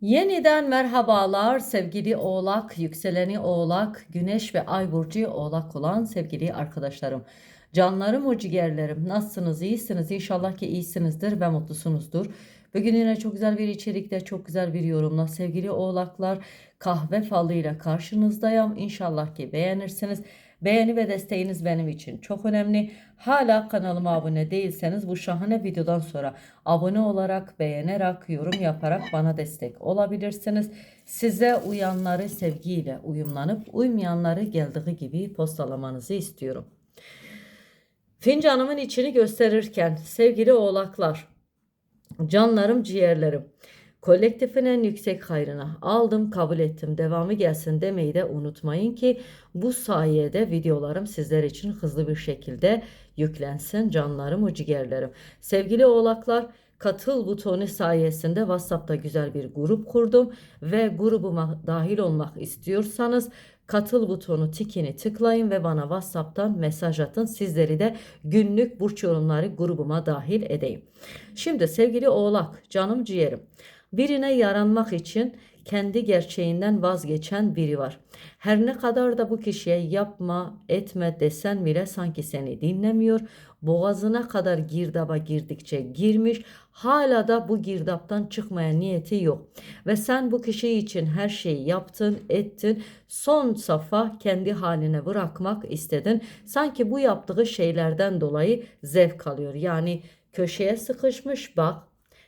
Yeniden merhabalar sevgili Oğlak, yükseleni Oğlak, Güneş ve Ay burcu Oğlak olan sevgili arkadaşlarım. Canlarım o ciğerlerim nasılsınız iyisiniz İnşallah ki iyisinizdir ve mutlusunuzdur. Bugün yine çok güzel bir içerikte çok güzel bir yorumla sevgili Oğlaklar kahve falıyla karşınızdayım. İnşallah ki beğenirsiniz. Beğeni ve desteğiniz benim için çok önemli. Hala kanalıma abone değilseniz bu şahane videodan sonra abone olarak, beğenerek, yorum yaparak bana destek olabilirsiniz. Size uyanları sevgiyle uyumlanıp uymayanları geldiği gibi postalamanızı istiyorum. Fincanımın içini gösterirken sevgili oğlaklar, canlarım ciğerlerim, kolektifin en yüksek hayrına aldım kabul ettim devamı gelsin demeyi de unutmayın ki bu sayede videolarım sizler için hızlı bir şekilde yüklensin canlarım o ciğerlerim. Sevgili oğlaklar katıl butonu sayesinde WhatsApp'ta güzel bir grup kurdum ve grubuma dahil olmak istiyorsanız katıl butonu tikini tıklayın ve bana WhatsApp'tan mesaj atın. Sizleri de günlük burç yorumları grubuma dahil edeyim. Şimdi sevgili oğlak canım ciğerim birine yaranmak için kendi gerçeğinden vazgeçen biri var. Her ne kadar da bu kişiye yapma, etme desen bile sanki seni dinlemiyor. Boğazına kadar girdaba girdikçe girmiş, hala da bu girdaptan çıkmaya niyeti yok. Ve sen bu kişi için her şeyi yaptın, ettin. Son safa kendi haline bırakmak istedin. Sanki bu yaptığı şeylerden dolayı zevk alıyor. Yani köşeye sıkışmış bak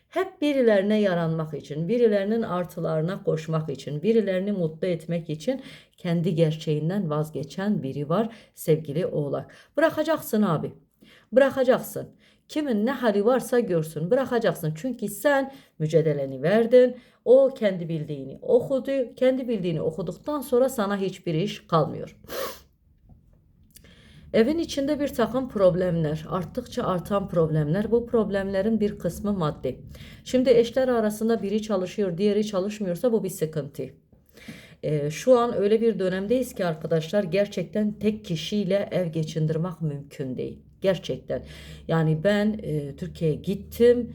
hep birilerine yaranmak için, birilerinin artılarına koşmak için, birilerini mutlu etmek için kendi gerçeğinden vazgeçen biri var sevgili oğlak. Bırakacaksın abi. Bırakacaksın. Kimin ne hali varsa görsün. Bırakacaksın. Çünkü sen mücadeleni verdin. O kendi bildiğini okudu. Kendi bildiğini okuduktan sonra sana hiçbir iş kalmıyor. Evin içinde bir takım problemler, arttıkça artan problemler. Bu problemlerin bir kısmı maddi. Şimdi eşler arasında biri çalışıyor, diğeri çalışmıyorsa bu bir sıkıntı. Ee, şu an öyle bir dönemdeyiz ki arkadaşlar gerçekten tek kişiyle ev geçindirmek mümkün değil. Gerçekten. Yani ben e, Türkiye'ye gittim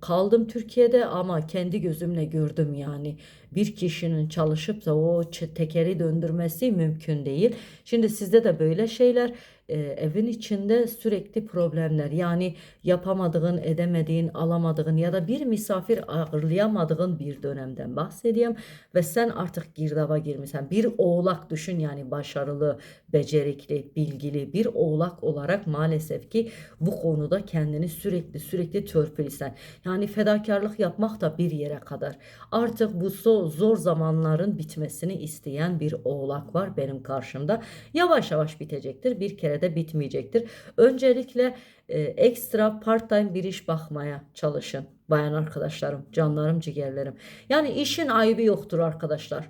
kaldım Türkiye'de ama kendi gözümle gördüm yani bir kişinin çalışıp da o tekeri döndürmesi mümkün değil. Şimdi sizde de böyle şeyler e, evin içinde sürekli problemler yani yapamadığın, edemediğin, alamadığın ya da bir misafir ağırlayamadığın bir dönemden bahsediyorum ve sen artık girdaba girmişsin. Bir oğlak düşün yani başarılı, becerikli, bilgili bir oğlak olarak maalesef ki bu konuda kendini sürekli sürekli törpülisen. Yani fedakarlık yapmak da bir yere kadar. Artık bu zor zamanların bitmesini isteyen bir oğlak var benim karşımda. Yavaş yavaş bitecektir. Bir kere de bitmeyecektir. Öncelikle e, ekstra part time bir iş bakmaya çalışın. Bayan arkadaşlarım, canlarım, ciğerlerim. Yani işin ayıbı yoktur arkadaşlar.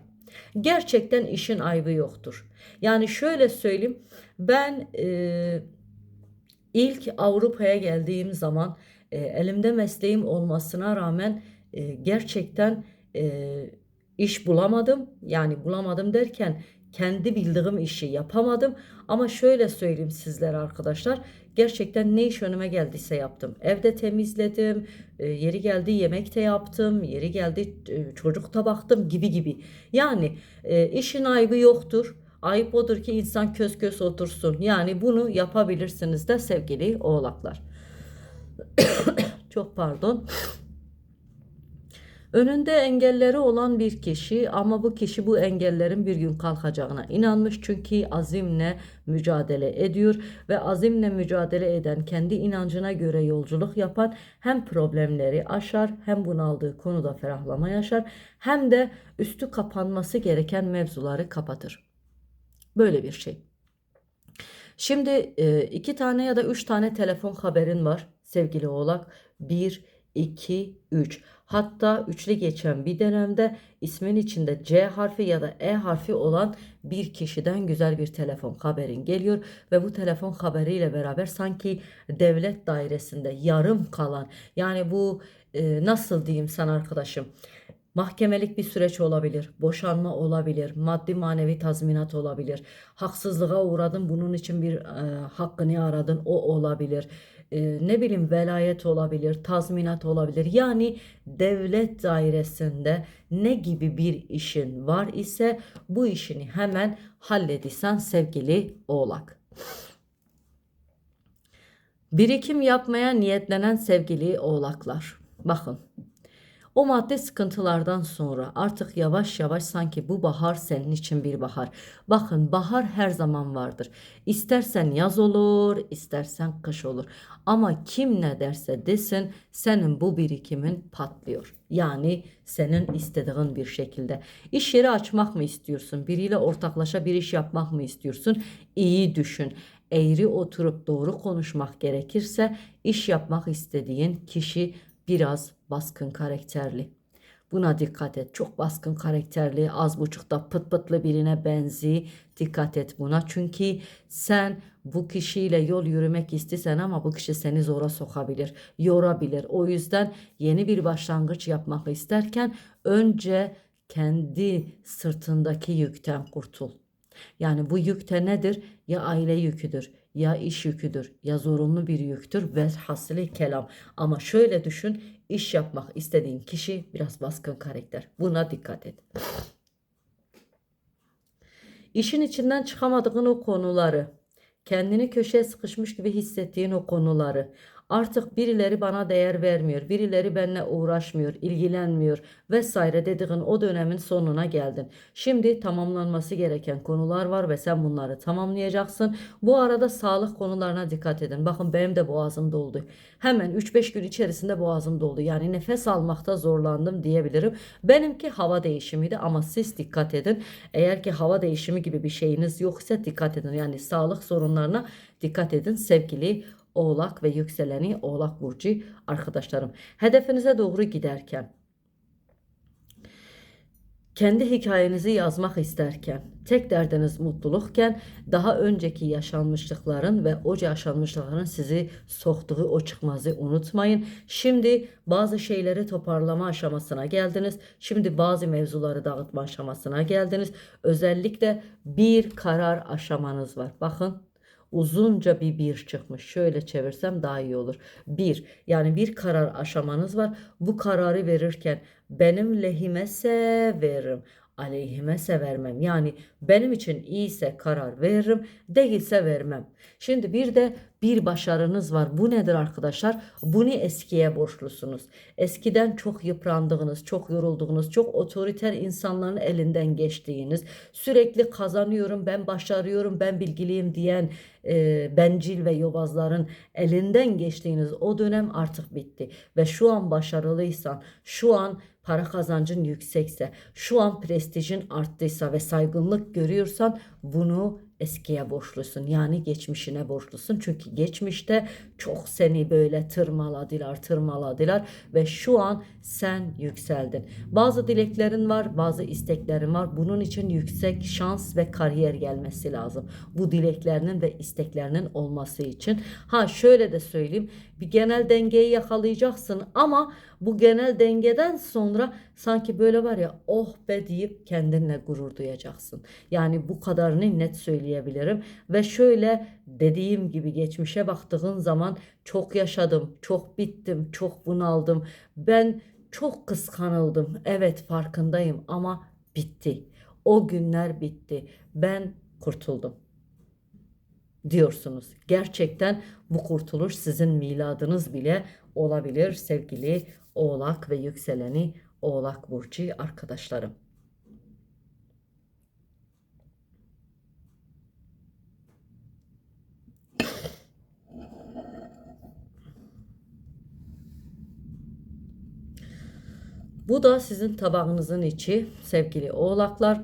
Gerçekten işin ayıbı yoktur. Yani şöyle söyleyeyim. Ben e, ilk Avrupa'ya geldiğim zaman e, elimde mesleğim olmasına rağmen e, gerçekten e, iş bulamadım. Yani bulamadım derken kendi bildiğim işi yapamadım. Ama şöyle söyleyeyim sizlere arkadaşlar. Gerçekten ne iş önüme geldiyse yaptım. Evde temizledim, e, yeri geldi yemek de yaptım, yeri geldi e, çocuk da baktım gibi gibi. Yani e, işin ayıbı yoktur. Ayıp odur ki insan köz köz otursun. Yani bunu yapabilirsiniz de sevgili oğlaklar. Çok pardon. Önünde engelleri olan bir kişi ama bu kişi bu engellerin bir gün kalkacağına inanmış çünkü azimle mücadele ediyor ve azimle mücadele eden kendi inancına göre yolculuk yapan hem problemleri aşar hem bunaldığı konuda ferahlama yaşar hem de üstü kapanması gereken mevzuları kapatır. Böyle bir şey. Şimdi e, iki tane ya da üç tane telefon haberin var sevgili oğlak. Bir, 2, 3. Hatta üçlü geçen bir dönemde ismin içinde C harfi ya da E harfi olan bir kişiden güzel bir telefon haberin geliyor ve bu telefon haberiyle beraber sanki devlet dairesinde yarım kalan yani bu e, nasıl diyeyim sana arkadaşım Mahkemelik bir süreç olabilir, boşanma olabilir, maddi manevi tazminat olabilir, haksızlığa uğradın bunun için bir e, hakkını aradın o olabilir. E, ne bileyim velayet olabilir, tazminat olabilir. Yani devlet dairesinde ne gibi bir işin var ise bu işini hemen hallediysen sevgili Oğlak. Birikim yapmaya niyetlenen sevgili oğlaklar. Bakın. O maddi sıkıntılardan sonra artık yavaş yavaş sanki bu bahar senin için bir bahar. Bakın bahar her zaman vardır. İstersen yaz olur, istersen kış olur. Ama kim ne derse desin senin bu birikimin patlıyor. Yani senin istediğin bir şekilde. İş yeri açmak mı istiyorsun? Biriyle ortaklaşa bir iş yapmak mı istiyorsun? İyi düşün eğri oturup doğru konuşmak gerekirse iş yapmak istediğin kişi biraz baskın karakterli. Buna dikkat et. Çok baskın karakterli, az buçuk da pıt pıtlı birine benzi. Dikkat et buna. Çünkü sen bu kişiyle yol yürümek istesen ama bu kişi seni zora sokabilir, yorabilir. O yüzden yeni bir başlangıç yapmak isterken önce kendi sırtındaki yükten kurtul. Yani bu yük de nedir? Ya aile yüküdür, ya iş yüküdür, ya zorunlu bir yüktür ve hasılı kelam. Ama şöyle düşün, iş yapmak istediğin kişi biraz baskın karakter. Buna dikkat et. İşin içinden çıkamadığın o konuları, kendini köşeye sıkışmış gibi hissettiğin o konuları, Artık birileri bana değer vermiyor, birileri benimle uğraşmıyor, ilgilenmiyor vesaire dediğin o dönemin sonuna geldin. Şimdi tamamlanması gereken konular var ve sen bunları tamamlayacaksın. Bu arada sağlık konularına dikkat edin. Bakın benim de boğazım doldu. Hemen 3-5 gün içerisinde boğazım doldu. Yani nefes almakta zorlandım diyebilirim. Benimki hava değişimiydi ama siz dikkat edin. Eğer ki hava değişimi gibi bir şeyiniz yoksa dikkat edin. Yani sağlık sorunlarına dikkat edin sevgili Oğlak ve yükseleni Oğlak burcu arkadaşlarım. Hedefinize doğru giderken kendi hikayenizi yazmak isterken, tek derdiniz mutlulukken daha önceki yaşanmışlıkların ve o yaşanmışlıkların sizi soktuğu o çıkmazı unutmayın. Şimdi bazı şeyleri toparlama aşamasına geldiniz. Şimdi bazı mevzuları dağıtma aşamasına geldiniz. Özellikle bir karar aşamanız var. Bakın uzunca bir bir çıkmış. Şöyle çevirsem daha iyi olur. Bir yani bir karar aşamanız var. Bu kararı verirken benim lehimese veririm aleyhimese vermem. Yani benim için iyiyse karar veririm, değilse vermem. Şimdi bir de bir başarınız var. Bu nedir arkadaşlar? Bunu eskiye borçlusunuz. Eskiden çok yıprandığınız, çok yorulduğunuz, çok otoriter insanların elinden geçtiğiniz, sürekli kazanıyorum, ben başarıyorum, ben bilgiliyim diyen e, bencil ve yobazların elinden geçtiğiniz o dönem artık bitti. Ve şu an başarılıysan, şu an para kazancın yüksekse, şu an prestijin arttıysa ve saygınlık görüyorsan bunu eskiye borçlusun. Yani geçmişine borçlusun. Çünkü geçmişte çok seni böyle tırmaladılar, tırmaladılar ve şu an sen yükseldin. Bazı dileklerin var, bazı isteklerin var. Bunun için yüksek şans ve kariyer gelmesi lazım. Bu dileklerinin ve isteklerinin olması için. Ha şöyle de söyleyeyim. Bir genel dengeyi yakalayacaksın ama bu genel dengeden sonra sanki böyle var ya oh be deyip kendinle gurur duyacaksın. Yani bu kadarını net söyleyebilirim ve şöyle dediğim gibi geçmişe baktığın zaman çok yaşadım, çok bittim, çok bunaldım. Ben çok kıskanıldım. Evet farkındayım ama bitti. O günler bitti. Ben kurtuldum diyorsunuz. Gerçekten bu kurtuluş sizin miladınız bile olabilir sevgili Oğlak ve yükseleni Oğlak burcu arkadaşlarım. Bu da sizin tabağınızın içi sevgili oğlaklar.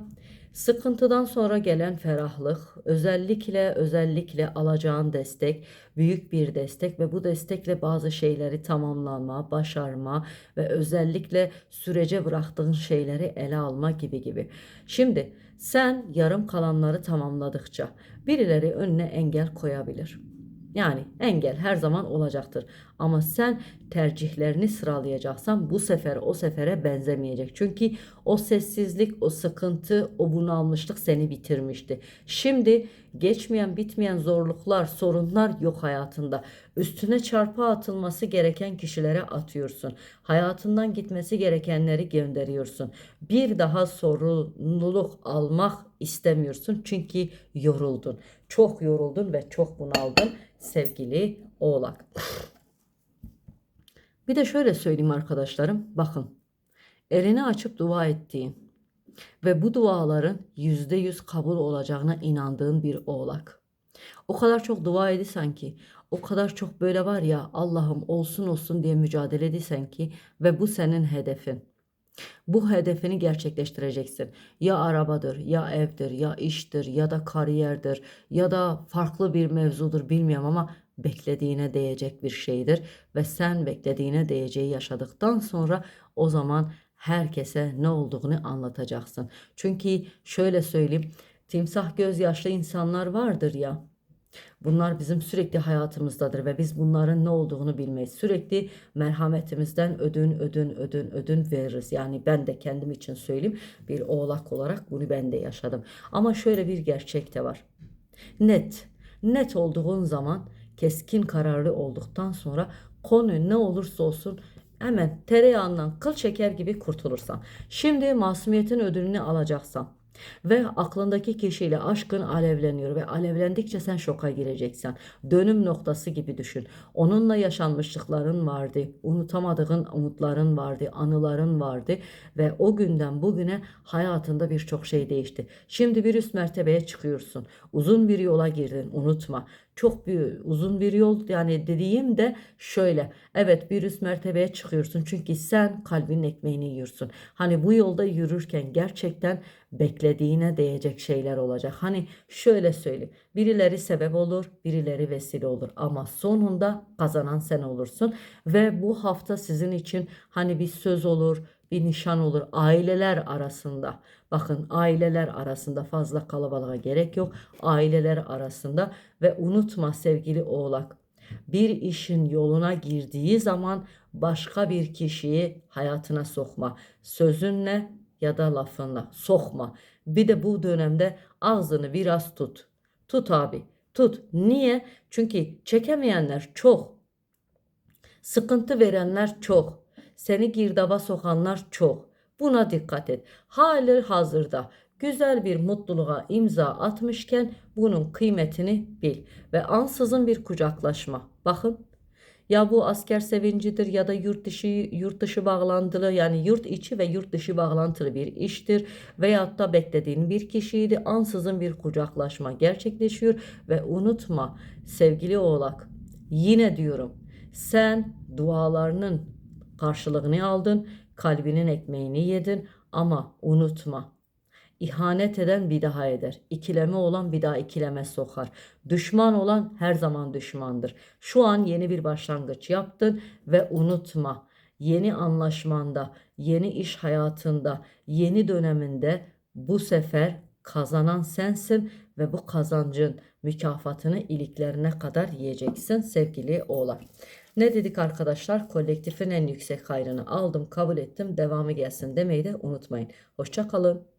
Sıkıntıdan sonra gelen ferahlık, özellikle özellikle alacağın destek, büyük bir destek ve bu destekle bazı şeyleri tamamlanma, başarma ve özellikle sürece bıraktığın şeyleri ele alma gibi gibi. Şimdi sen yarım kalanları tamamladıkça birileri önüne engel koyabilir. Yani engel her zaman olacaktır. Ama sen tercihlerini sıralayacaksan bu sefer o sefere benzemeyecek. Çünkü o sessizlik, o sıkıntı, o bunalmışlık seni bitirmişti. Şimdi geçmeyen, bitmeyen zorluklar, sorunlar yok hayatında. Üstüne çarpı atılması gereken kişilere atıyorsun. Hayatından gitmesi gerekenleri gönderiyorsun. Bir daha sorumluluk almak istemiyorsun çünkü yoruldun. Çok yoruldun ve çok bunaldın sevgili Oğlak. Bir de şöyle söyleyeyim arkadaşlarım. Bakın. Elini açıp dua ettiğin ve bu duaların yüzde yüz kabul olacağına inandığın bir oğlak. O kadar çok dua ediysen ki, o kadar çok böyle var ya Allah'ım olsun olsun diye mücadele ediysen ki ve bu senin hedefin. Bu hedefini gerçekleştireceksin. Ya arabadır, ya evdir, ya iştir, ya da kariyerdir, ya da farklı bir mevzudur bilmiyorum ama beklediğine değecek bir şeydir ve sen beklediğine değeceği yaşadıktan sonra o zaman herkese ne olduğunu anlatacaksın. Çünkü şöyle söyleyeyim, timsah gözyaşlı insanlar vardır ya. Bunlar bizim sürekli hayatımızdadır ve biz bunların ne olduğunu bilmeyiz. Sürekli merhametimizden ödün ödün ödün ödün veririz. Yani ben de kendim için söyleyeyim bir oğlak olarak bunu ben de yaşadım. Ama şöyle bir gerçek de var. Net, net olduğun zaman keskin kararlı olduktan sonra konu ne olursa olsun hemen tereyağından kıl çeker gibi kurtulursan. Şimdi masumiyetin ödülünü alacaksan ve aklındaki kişiyle aşkın alevleniyor ve alevlendikçe sen şoka gireceksin. Dönüm noktası gibi düşün. Onunla yaşanmışlıkların vardı, unutamadığın umutların vardı, anıların vardı ve o günden bugüne hayatında birçok şey değişti. Şimdi bir üst mertebeye çıkıyorsun. Uzun bir yola girdin, unutma çok bir uzun bir yol yani dediğim de şöyle evet bir üst mertebeye çıkıyorsun çünkü sen kalbinin ekmeğini yiyorsun. Hani bu yolda yürürken gerçekten beklediğine değecek şeyler olacak. Hani şöyle söyleyeyim birileri sebep olur birileri vesile olur ama sonunda kazanan sen olursun ve bu hafta sizin için hani bir söz olur bir nişan olur aileler arasında. Bakın aileler arasında fazla kalabalığa gerek yok. Aileler arasında ve unutma sevgili oğlak bir işin yoluna girdiği zaman başka bir kişiyi hayatına sokma. Sözünle ya da lafınla sokma. Bir de bu dönemde ağzını biraz tut. Tut abi. Tut. Niye? Çünkü çekemeyenler çok. Sıkıntı verenler çok. Seni girdaba sokanlar çok. Buna dikkat et. Hali hazırda güzel bir mutluluğa imza atmışken bunun kıymetini bil. Ve ansızın bir kucaklaşma. Bakın ya bu asker sevincidir ya da yurt dışı yurt dışı bağlantılı yani yurt içi ve yurt dışı bağlantılı bir iştir veyahut da beklediğin bir kişiydi ansızın bir kucaklaşma gerçekleşiyor ve unutma sevgili oğlak yine diyorum sen dualarının karşılığını aldın kalbinin ekmeğini yedin ama unutma İhanet eden bir daha eder. İkileme olan bir daha ikileme sokar. Düşman olan her zaman düşmandır. Şu an yeni bir başlangıç yaptın ve unutma. Yeni anlaşmanda, yeni iş hayatında, yeni döneminde bu sefer kazanan sensin ve bu kazancın mükafatını iliklerine kadar yiyeceksin sevgili oğlan. Ne dedik arkadaşlar? Kolektifin en yüksek hayrını aldım, kabul ettim, devamı gelsin demeyi de unutmayın. Hoşça kalın.